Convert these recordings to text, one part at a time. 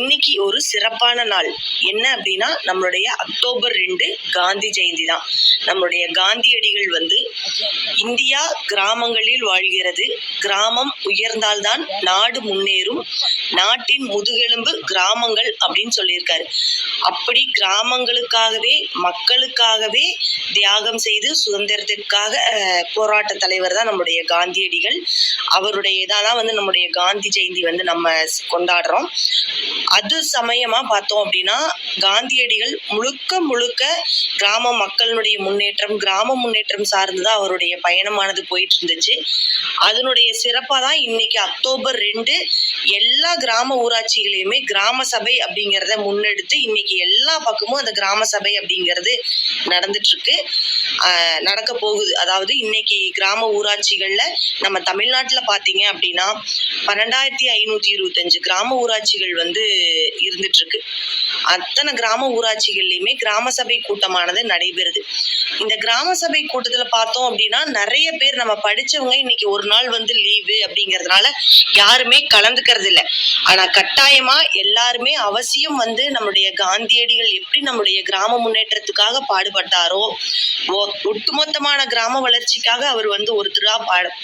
இன்னைக்கு ஒரு சிறப்பான நாள். என்ன அப்படின்னா நம்மளுடைய அக்டோபர் ரெண்டு காந்தி ஜெயந்தி தான். நம்மளுடைய காந்தியடிகள் வந்து இந்தியா கிராமங்களில் வாழ்கிறது. கிராமம் உயர்ந்தால்தான் நாடு முன்னேறும். நாட்டின் முதுகெலும்பு கிராமங்கள் அப்படின்னு சொல்லியிருக்காரு. அப்படி கிராமங்களுக்காகவே மக்களுக்காகவே தியாகம் செய்து சுதந்திரத்திற்காக போராட்ட தலைவர் தான் நம்முடைய காந்தியடிகள். அவருடைய இதெல்லாம் வந்து நம்முடைய காந்தி ஜெயந்தி வந்து நம்ம கொண்டாடுறோம். அது சமயமா பார்த்தோம் அப்படின்னா காந்தியடிகள் முழுக்க முழுக்க கிராம மக்களுடைய முன்னேற்றம் கிராம முன்னேற்றம் சார்ந்து தான் அவருடைய பயணமானது போயிட்டு இருந்துச்சு அதனுடைய சிறப்பாக தான் இன்னைக்கு அக்டோபர் ரெண்டு எல்லா கிராம ஊராட்சிகளையுமே கிராம சபை அப்படிங்கிறத முன்னெடுத்து இன்னைக்கு எல்லா பக்கமும் அந்த கிராம சபை அப்படிங்கிறது நடந்துட்டு இருக்கு நடக்க போகுது. அதாவது இன்னைக்கு கிராம ஊராட்சிகள்ல நம்ம தமிழ்நாட்டில் பார்த்தீங்க அப்படின்னா பன்னெண்டாயிரத்தி ஐநூத்தி இருபத்தஞ்சு கிராம ஊராட்சிகள் வந்து இருந்துட்டு இருக்கு அத்தனை கிராம ஊராட்சிகள்லையுமே கிராம சபை கூட்டமானது நடைபெறுது. இந்த கிராம சபை கூட்டத்துல பார்த்தோம் அப்படின்னா நிறைய பேர் நம்ம படிச்சவங்க இன்னைக்கு ஒரு நாள் வந்து லீவு அப்படிங்கறதுனால யாருமே கலந்துக்கிறது இல்லை. ஆனா கட்டாயமா எல்லாருமே அவசியம் வந்து நம்மளுடைய காந்தியடிகள் எப்படி நம்மளுடைய கிராம முன்னேற்றத்துக்காக பாடுபட்டாரோ ஒ- ஒட்டுமொத்தமான கிராம வளர்ச்சிக்காக அவர் வந்து ஒருத்தரா பாட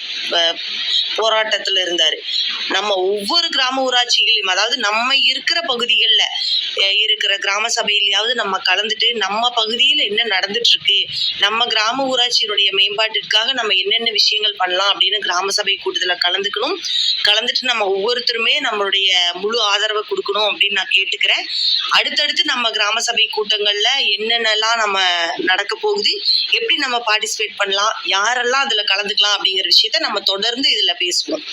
போராட்டத்துல இருந்தாரு. நம்ம ஒவ்வொரு கிராம ஊராட்சிகளையும் அதாவது நம்ம இருக்கிற பகுதிகளில் இருக்கிற கிராம சபையிலையாவது நம்ம கலந்துட்டு நம்ம பகுதியில் என்ன நடந்துட்டு இருக்கு நம்ம கிராம ஊராட்சியினுடைய மேம்பாட்டிற்காக நம்ம என்னென்ன விஷயங்கள் பண்ணலாம் அப்படின்னு கிராம சபை கூட்டத்தில் கலந்துக்கணும். கலந்துட்டு நம்ம ஒவ்வொருத்தருமே நம்மளுடைய முழு ஆதரவை கொடுக்கணும் அப்படின்னு நான் கேட்டுக்கிறேன். அடுத்தடுத்து நம்ம கிராம சபை கூட்டங்களில் என்னென்னலாம் நம்ம நடக்க போகுது எப்படி நம்ம பார்ட்டிசிபேட் பண்ணலாம் யாரெல்லாம் அதில் கலந்துக்கலாம் அப்படிங்கிற விஷயத்த நம்ம தொடர்ந்து இதில் பேசுவோம்.